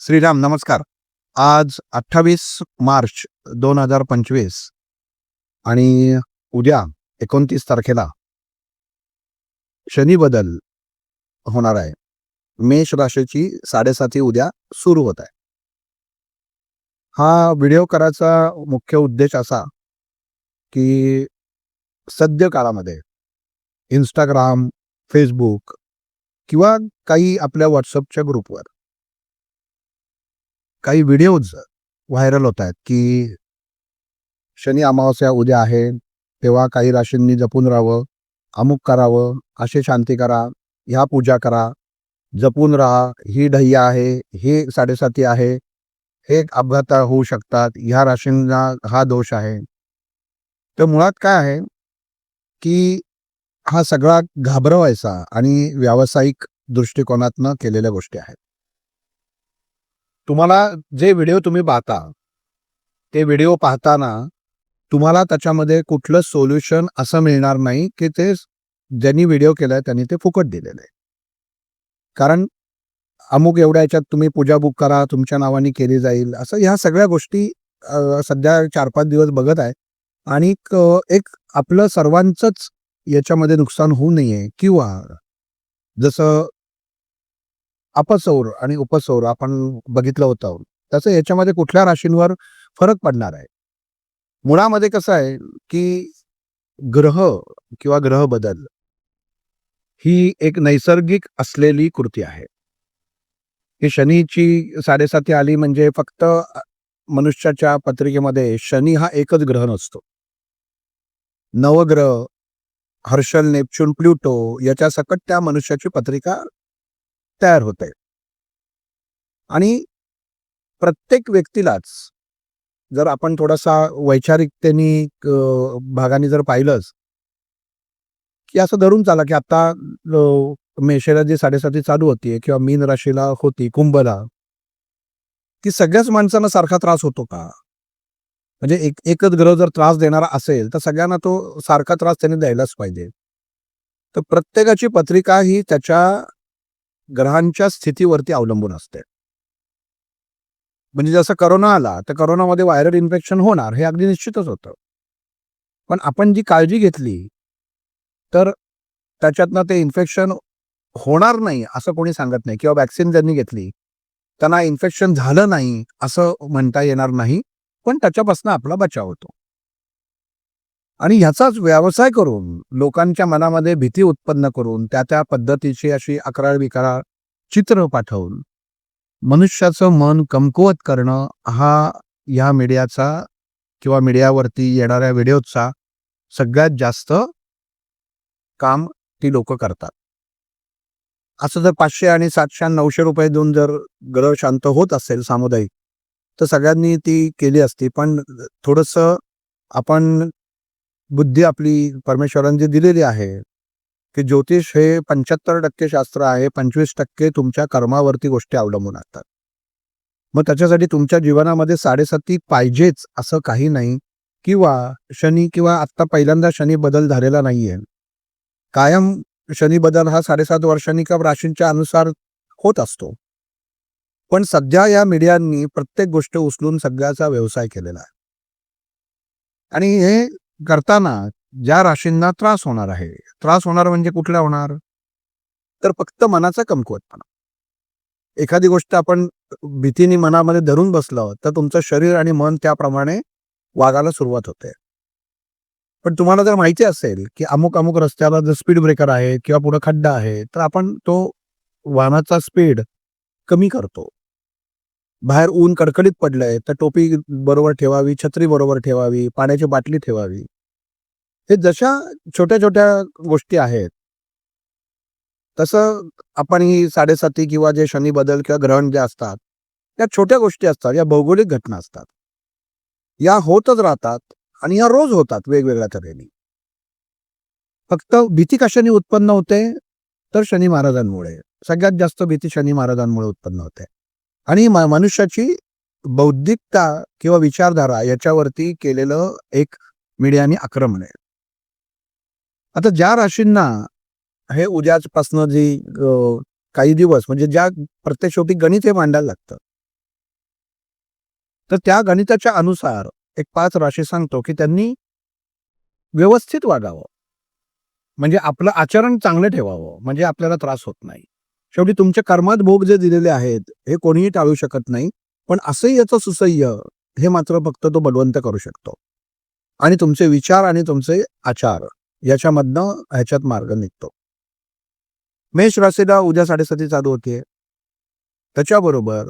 श्रीराम नमस्कार. आज अठ्ठावीस मार्च दोन हजार पंचवीस आणि उद्या एकोणतीस तारखेला शनी बदल होणार आहे. मेष राशीची साडेसाती उद्या सुरू होत आहे. हा व्हिडिओ करायचा मुख्य उद्देश असा की सद्य काळामध्ये इंस्टाग्राम फेसबुक किंवा काही आपल्या व्हॉट्सअपच्या ग्रुपवर काही व्हिडिओज व्हायरल होत आहेत की शनी अमावस्या उद्या आहे तेव्हा काही राशींनी जपून राहावं अमुक करावं असे शांती करा ह्या पूजा करा जपून राहा ही ढय्या आहे हे साडेसाती आहे हे अपघात होऊ शकतात ह्या राशींना हा दोष आहे. तर मुळात काय आहे की हा सगळा घाबरवायचा आणि व्यावसायिक दृष्टिकोनातनं केलेल्या गोष्टी आहेत. तुम्हाला जे व्हिडिओ तुम्ही पाहता ते व्हिडिओ पाहताना तुम्हाला त्याच्यामध्ये कुठलं सोल्युशन असं मिळणार नाही की ते ज्यांनी व्हिडिओ केलाय त्यांनी ते फुकट दिलेलं आहे. कारण अमुक एवढ्या याच्यात तुम्ही पूजा बुक करा तुमच्या नावाने केली जाईल असं ह्या सगळ्या गोष्टी सध्या चार पाच दिवस बघत आहे. आणि एक आपलं सर्वांचंच याच्यामध्ये नुकसान होऊ नये किंवा जसं अपसौर आणि उपसौर आपण बघितलं होतं. तसं याच्यामध्ये कुठल्या राशींवर फरक पडणार आहे? मुळामध्ये कसं आहे की ग्रह किंवा ग्रह बदल ही एक नैसर्गिक असलेली कृती आहे. ही शनीची साडेसाती आली म्हणजे फक्त मनुष्याच्या पत्रिकेमध्ये शनी हा एकच ग्रह नसतो. नवग्रह हर्षल नेपच्यून प्लुटो याच्या सकट त्या मनुष्याची पत्रिका तयार होते आणि प्रत्येक व्यक्तीलाच जर आपण थोडासा वैचारिकतेने भागाने जर पाहिलंच की असं धरून चाला की आता मेषेला जी साडेसाती चालू होती किंवा मीन राशीला होती कुंभला की सगळ्याच माणसांना सारखा त्रास होतो का? म्हणजे एक एकच ग्रह जर त्रास देणारा असेल तर सगळ्यांना तो सारखा त्रास त्याने द्यायलाच पाहिजे. तर प्रत्येकाची पत्रिका ही त्याच्या ग्रहांच्या स्थितीवरती अवलंबून असते. म्हणजे जसं करोना आला तर करोनामध्ये व्हायरल इन्फेक्शन होणार हे अगदी निश्चितच होतं. पण आपण जी काळजी घेतली तर त्याच्यातनं ते इन्फेक्शन होणार नाही असं कोणी सांगत नाही किंवा वॅक्सिन ज्यांनी घेतली त्यांना इन्फेक्शन झालं नाही असं म्हणता येणार नाही पण त्याच्यापासून आपला बचाव होतो. आणि ह्याचाच व्यवसाय करून लोकांच्या मनामध्ये भीती उत्पन्न करून त्या त्या पद्धतीची अशी अकराळ विकराळ चित्र पाठवून मनुष्याचं मन कमकुवत करणं हा ह्या मीडियाचा किंवा मीडियावरती येणाऱ्या व्हिडिओचा सगळ्यात जास्त काम ती लोक करतात. असं जर पाचशे आणि सातशे आणि नऊशे रुपये देऊन जर ग्रह शांत होत असेल सामुदायिक तर सगळ्यांनी ती केली असती. पण थोडस आपण बुद्धी आपली परमेश्वरांनी जी दिलेली आहे की ज्योतिष हे पंच्याहत्तर टक्के शास्त्र आहे पंचवीस टक्के तुमच्या कर्मावरती गोष्टी अवलंबून असतात. मग त्याच्यासाठी तुमच्या जीवनामध्ये साडेसाती पाहिजेच असं काही नाही किंवा शनी किंवा आत्ता पहिल्यांदा शनी बदल झालेला नाहीये. कायम शनी बदल हा साडेसात वर्षांनी किंवा राशींच्या अनुसार होत असतो. पण सध्या या मीडियांनी प्रत्येक गोष्ट उचलून सगळ्याचा व्यवसाय केलेला आहे. आणि हे करताना ज्या राशींना त्रास होणार आहे त्रास होणार म्हणजे कुठला होणार? तर फक्त मनाचा कमकुवतपणा. एखादी गोष्ट आपण भीतीने मनामध्ये धरून बसलं तर तुमचं शरीर आणि मन त्याप्रमाणे वागायला सुरुवात होते. पण तुम्हाला जर माहिती असेल की अमुक अमुक रस्त्याला जर स्पीड ब्रेकर आहे किंवा पुढे खड्डा आहे तर आपण तो वाहनाचा स्पीड कमी करतो. बाहेर ऊन कडकडीत पडलंय तर टोपी बरोबर ठेवावी छत्री बरोबर ठेवावी पाण्याची बाटली ठेवावी. हे जशा छोट्या छोट्या गोष्टी आहेत तसं आपण ही साडेसाती किंवा जे शनी बदल किंवा ग्रहण जे असतात या छोट्या गोष्टी असतात या भौगोलिक घटना असतात. या होतच राहतात आणि या रोज होतात वेगवेगळ्या तऱ्हेने. फक्त भीती कशाने उत्पन्न होते? तर शनी महाराजांमुळे. सगळ्यात जास्त भीती शनी महाराजांमुळे उत्पन्न होते. आणि मनुष्याची बौद्धिकता किंवा विचारधारा याच्यावरती केलेलं एक मीडियाने आक्रमण आहे. आता ज्या राशींना हे उद्यापासनं जी काही दिवस म्हणजे ज्या प्रत्येक शेवटी गणित हे मांडायला लागतं. तर त्या गणिताच्या अनुसार एक पाच राशी सांगतो की त्यांनी व्यवस्थित वागावं. म्हणजे आपलं आचरण चांगलं ठेवावं. म्हणजे आपल्याला त्रास होत नाही. शेवटी तुमच्या कर्मात भोग जे दिलेले आहेत हे कोणीही टाळू शकत नाही. पण असह्यचं सुसह्य हे मात्र फक्त तो बलवंत करू शकतो. आणि तुमचे विचार आणि तुमचे आचार याच्यामधनं ह्याच्यात मार्ग निघतो. मेष राशीला उद्या साडेसाती चालू होते. त्याच्याबरोबर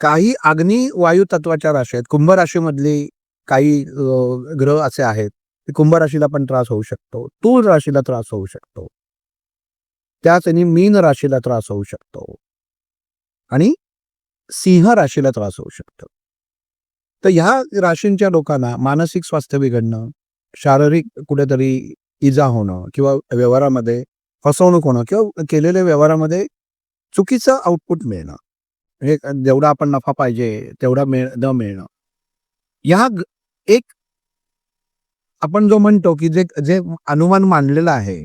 काही अग्नी वायू तत्वाच्या राशी आहेत. कुंभ राशीमधली काही ग्रह असे आहेत. की कुंभ राशीला पण त्रास होऊ शकतो. तूळ राशीला त्रास होऊ शकतो. त्याच मीन राशीला त्रास होऊ शकतो. आणि सिंह राशीला त्रास होऊ शकतो. तर ह्या राशींच्या लोकांना मानसिक स्वास्थ्य बिघडणं शारीरिक कुठेतरी इजा होणं किंवा व्यवहारामध्ये फसवणूक होणं किंवा केलेल्या व्यवहारामध्ये चुकीचं आउटपुट मिळणं म्हणजे जेवढा आपण नफा पाहिजे तेवढा मिळ न मिळणं. ह्या एक आपण जो म्हणतो की जे जे अनुमान मांडलेलं आहे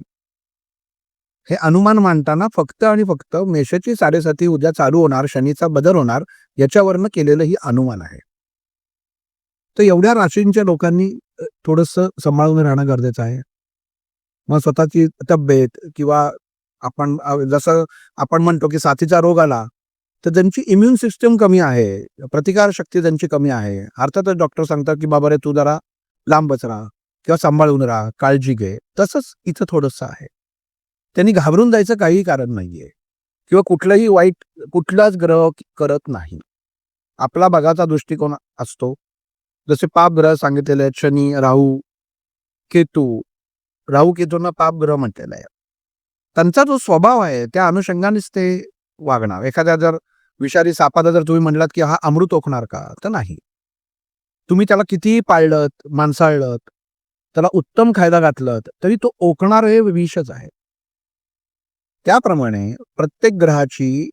हे अनुमान मांडताना फक्त आणि फक्त मेषाची साडेसाती उद्या चालू होणार शनीचा बदल होणार याच्यावरनं केलेलं ही अनुमान आहे. तर एवढ्या राशींच्या लोकांनी थोडस सांभाळून राहणं गरजेचं आहे. मग स्वतःची तब्येत किंवा आपण जसं आपण म्हणतो की साथीचा रोग आला तर त्यांची इम्युन सिस्टम कमी आहे प्रतिकार शक्ती त्यांची कमी आहे अर्थातच डॉक्टर सांगतात की बाबा रे तू जरा लांबच राहा किंवा सांभाळून राहा काळजी घे. तसंच इथं थोडंसं आहे. त्यांनी घाबरून जायचं काही कारण नाहीये. किंवा कुठलंही वाईट कुठलाच ग्रह करत नाही. आपला बघाचा दृष्टिकोन असतो. जसे पाप ग्रह सांगितलेले आहेत शनी राहू केतू. राहू केतूंना पाप ग्रह म्हटलेला आहे त्यांचा जो स्वभाव आहे त्या अनुषंगानेच ते वागणार. एखाद्या जर विषारी सापाला जर तुम्ही म्हणलात की हा अमृत ओकणार का? तर नाही. तुम्ही त्याला कितीही पाळलत माणसाळलं त्याला उत्तम खायला घातलं तरी तो ओकणार हे विषच आहे. त्याप्रमाणे प्रत्येक ग्रहाची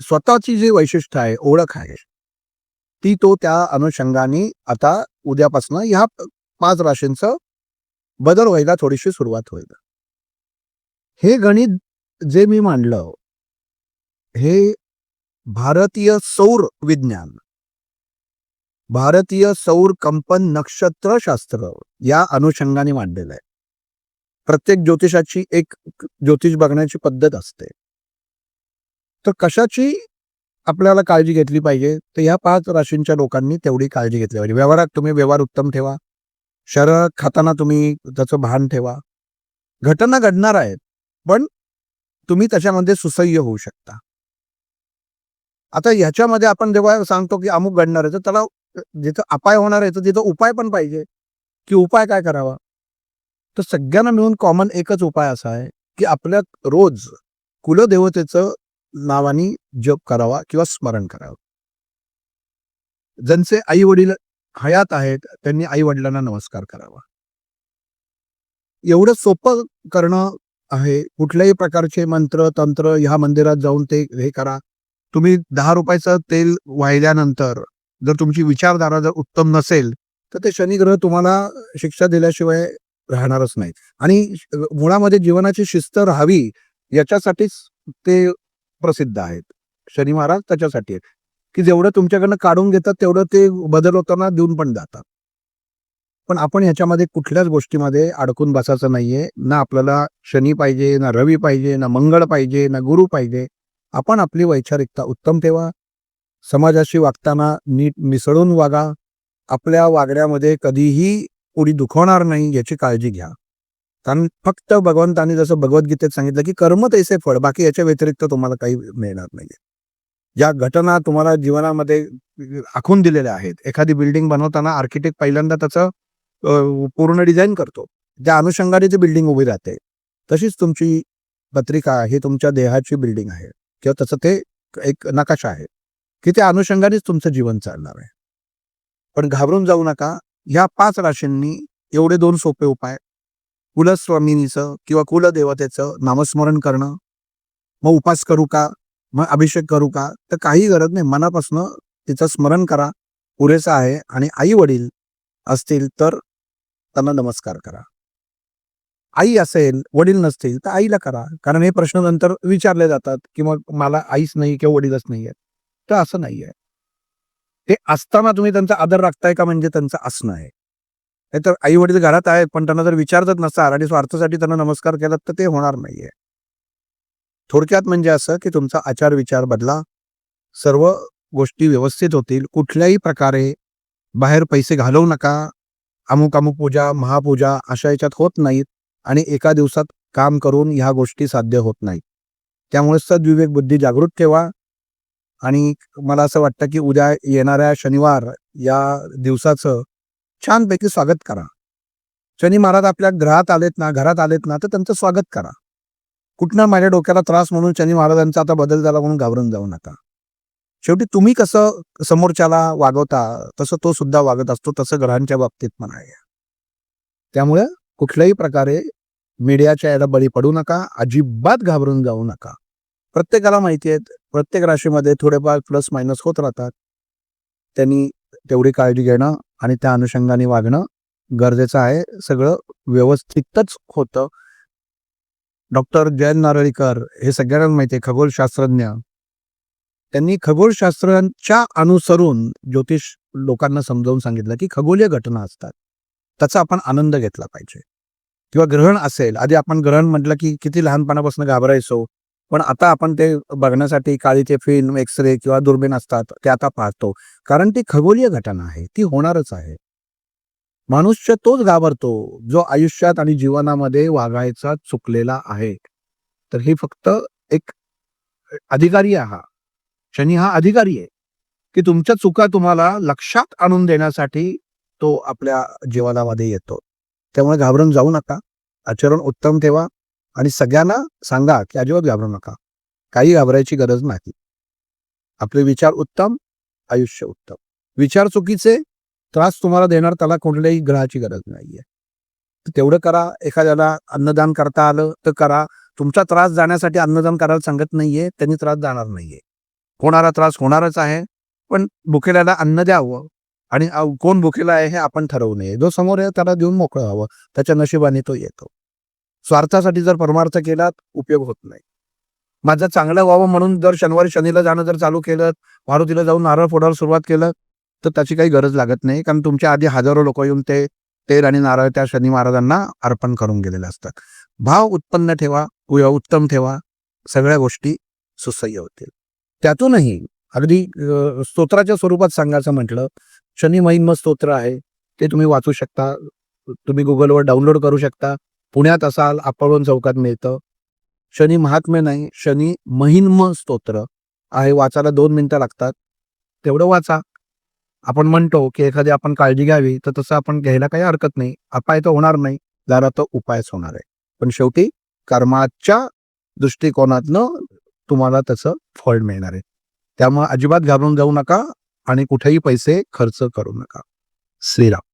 स्वतःची जी वैशिष्ट्य आहे ओळख आहे ती तो त्या अनुषंगाने आता उद्यापासून ह्या पाच राशींचं बदल व्हायला थोडीशी सुरुवात होईल. हे गणित जे मी मांडलं हे भारतीय सौर विज्ञान भारतीय सौर कंपन नक्षत्र शास्त्र या अनुषंगाने मांडलेलं आहे. प्रत्येक ज्योतिषाची एक ज्योतिष बघण्याची पद्धत असते. तर कशाची आपल्याला काळजी घेतली पाहिजे? तर ह्या पाच राशींच्या लोकांनी तेवढी काळजी घेतली पाहिजे. व्यवहारात तुम्ही व्यवहार उत्तम ठेवा. शरीरात खाताना तुम्ही त्याचं भान ठेवा. घटना घडणार आहेत पण तुम्ही त्याच्यामध्ये सुसह्य होऊ शकता. आता ह्याच्यामध्ये आपण जेव्हा सांगतो की अमुक घडणार आहे तर त्याला जिथं अपाय होणार आहे तर तिथं उपाय पण पाहिजे. की उपाय काय करावा? तर सगळ्यांना मिळून कॉमन एकच उपाय असा आहे की आपल्या रोज कुलदेवतेचं नावाने जप करावा किंवा स्मरण करावं. ज्यांचे आई वडील हयात आहेत त्यांनी आई वडिलांना नमस्कार करावा. एवढं सोपं करणं आहे कुठल्याही प्रकारचे मंत्र तंत्र ह्या मंदिरात जाऊन ते हे करा. तुम्ही दहा रुपयाचं तेल वाहिल्यानंतर जर तुमची विचारधारा जर उत्तम नसेल तर ते शनिग्रह तुम्हाला शिक्षा दिल्याशिवाय राहणारच नाही. आणि मुळामध्ये जीवनाची शिस्त राहावी याच्यासाठीच ते प्रसिद्ध आहेत. शनी महाराज त्याच्यासाठी आहेत. की जेवढं तुमच्याकडनं काढून घेतात तेवढं ते बदल होताना देऊन पण जातात. पण आपण ह्याच्यामध्ये कुठल्याच गोष्टीमध्ये अडकून बसायचं नाहीये. ना आपल्याला शनी पाहिजे ना रवी पाहिजे ना मंगळ पाहिजे ना गुरु पाहिजे. आपण आपली वैचारिकता उत्तम ठेवा. समाजाशी वागताना नीट मिसळून वागा. आपल्या वागण्यामध्ये कधीही कोणी दुखवणार नाही याची काळजी घ्या. कारण फक्त भगवंतांनी जसं भगवद्गीतेत सांगितलं की कर्म तैसे फळ बाकी याच्या व्यतिरिक्त तुम्हाला काही मिळणार नाहीये. ज्या घटना तुम्हाला जीवनामध्ये आखून दिलेल्या आहेत एखादी बिल्डिंग बनवताना आर्किटेक्ट पहिल्यांदा त्याचं पूर्ण डिझाईन करतो. त्या अनुषंगाने ती बिल्डिंग उभी राहते. तशीच तुमची पत्रिका ही तुमच्या देहाची बिल्डिंग आहे किंवा तसं ते एक नकाशा आहे की त्या अनुषंगानेच तुमचं जीवन चालणार आहे. पण घाबरून जाऊ नका. ह्या पाच राशींनी एवढे दोन सोपे उपाय. कुलस्वामिनीचं किंवा कुलदेवतेचं नामस्मरण करणं. मग उपास करू का? मग अभिषेक करू का? तर काही गरज नाही. मनापासून तिचं स्मरण करा. पुरेसं आहे आणि आई वडील असतील तर त्यांना नमस्कार करा. आई असेल वडील नसतील तर आईला करा. कारण हे प्रश्न नंतर विचारले जातात की मग मला आईच नाही किंवा वडीलच नाही आहेत तर असं नाही आहे ते असताना तुम्ही त्यांचा आदर राखताय का म्हणजे त्यांचं असणं आहे? नाहीतर आई वडील घरात आहेत पण त्यांना जर विचारतच नसतात आणि स्वार्थासाठी त्यांना नमस्कार केलात तर ते होणार नाहीये. थोडक्यात म्हणजे असं की तुमचा आचार विचार बदला सर्व गोष्टी व्यवस्थित होतील कुठल्याही प्रकारे बाहेर पैसे घालवू नका अमुक अमुक पूजा महापूजा अशा याच्यात होत नाहीत आणि एका दिवसात काम करून ह्या गोष्टी साध्य होत नाहीत. त्यामुळे सद्विवेक बुद्धी जागृत ठेवा आणि मला असं वाटतं की उद्या येणाऱ्या शनिवार या दिवसाचं छानपैकी स्वागत करा. शनी महाराज आपल्या ग्रहात आलेत ना घरात आलेत ना तर त्यांचं स्वागत करा. कुठनं माझ्या डोक्याला त्रास म्हणून शनी महाराजांचा आता बदल झाला म्हणून घाबरून जाऊ नका. शेवटी तुम्ही कसं समोरच्याला वागवता तसं तो सुद्धा वागत असतो तसं ग्रहांच्या बाबतीत पण आहे. त्यामुळे कुठल्याही प्रकारे मीडियाच्या याला बळी पडू नका अजिबात घाबरून जाऊ नका. प्रत्येकाला माहिती आहे प्रत्येक राशीमध्ये थोडेफार प्लस मायनस होत राहतात. त्यांनी तेवढी काळजी घेणं आणि त्या अनुषंगाने वागणं गरजेचं आहे. सगळं व्यवस्थितच होतं. डॉक्टर जयंत नारळीकर हे सगळ्यांना माहिती आहे खगोलशास्त्रज्ञ त्यांनी खगोलशास्त्रांच्या अनुसरून ज्योतिष लोकांना समजावून सांगितलं की खगोलीय घटना असतात. त्याचा आपण आनंद घेतला पाहिजे. किंवा ग्रहण असेल आधी आपण ग्रहण म्हटलं की किती लहानपणापासून घाबरायचो. पण आता आपण ते बघण्यासाठी काळीचे फिल्म एक्सरे किंवा दुर्बीण असतात ते आता पाहतो. कारण ती खगोलीय घटना आहे ती होणारच आहे. मनुष्य तोच घाबरतो जो आयुष्यात आणि जीवनामध्ये वागायचा चुकलेला आहे. तर ही फक्त एक अधिकारी आहे. हा शनी हा अधिकारी आहे की तुमच्या चुका तुम्हाला लक्षात आणून देण्यासाठी तो आपल्या जीवनामध्ये येतो. त्यामुळे घाबरून जाऊ नका. आचरण उत्तम ठेवा. आणि सगळ्यांना सांगा की अजिबात घाबरू नका. काही घाबरायची गरज नाही. आपले विचार उत्तम आयुष्य उत्तम. विचार चुकीचे त्रास तुम्हाला देणार त्याला कोणत्याही ग्रहाची गरज नाहीये. तेवढं करा. एखाद्याला अन्नदान करता आलं तर करा. तुमचा त्रास जाण्यासाठी अन्नदान करायला सांगत नाहीये. त्यांनी त्रास जाणार नाहीये. होणारा त्रास होणारच आहे. पण भुकेल्याला अन्न द्यावं. आणि कोण भुकेला आहे हे आपण ठरवू नये. जो समोर आहे त्याला देऊन मोकळं व्हावं. त्याच्या नशिबाने तो येतो. स्वार्थासाठी जर परमार्थ केला उपयोग होत नाही. माझं चांगलं व्हावं म्हणून जर शनिवारी शनीला जाणं जर चालू केलं मारुतीला जाऊन नारळ फोडायला सुरुवात केलं तर त्याची काही गरज लागत नाही. कारण तुमच्या आधी हजारो लोक येऊन ते तेल आणि नारळ त्या शनी महाराजांना अर्पण करून गेलेले असतात. भाव उत्पन्न ठेवा उत्तम ठेवा सगळ्या गोष्टी सुसह्य होतील. त्यातूनही अगदी स्तोत्राच्या स्वरूपात सांगायचं म्हटलं शनी महिम स्तोत्र आहे ते तुम्ही वाचू शकता. तुम्ही गुगलवर डाउनलोड करू शकता. पुण्यात असाल आपण चौकात मिळतं. शनी महात्म्य नाही शनी महिन्म स्तोत्र आहे वाचायला दोन मिनिटं लागतात. तेवढं वाचा. आपण म्हणतो की एखादी आपण काळजी घ्यावी तर तसं आपण घ्यायला काही हरकत नाही. अपाय तर होणार नाही जरा तो उपायच होणार आहे. पण शेवटी कर्माच्या दृष्टिकोनातनं तुम्हाला त्याचं फळ मिळणार आहे. त्यामुळे अजिबात घाबरून जाऊ नका आणि कुठेही पैसे खर्च करू नका. श्रीराम.